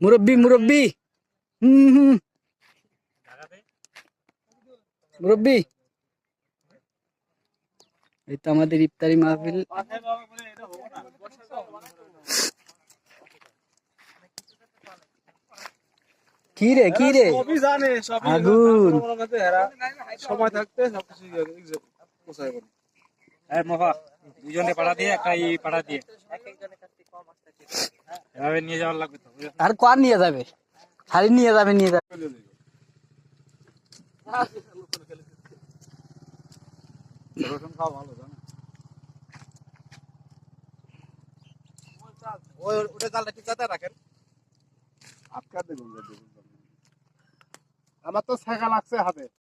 মুরব্বি মুরব্বী। মুরব্বি। এই তো আমাদের ইফতারি মাহফিল। কি রে কি রে? সবই জানে সবই আগুন। সময় থাকতে সবকিছু পোষায় করে। এই মোফা দুজনে পাড়া দিয়ে একটা ই পাড়া দিয়ে। এভাবে নিয়ে যাওয়ার লাগবে তো আর কোয়ার নিয়ে যাবে? খালি নিয়ে যাবে নিয়ে যাবে। রসুন খাওয়া ভালো জানো? ওই ওটা জালটা ঠিক রাখেন। আটকা দেখুন। আমার তো শেখা লাগছে হাতে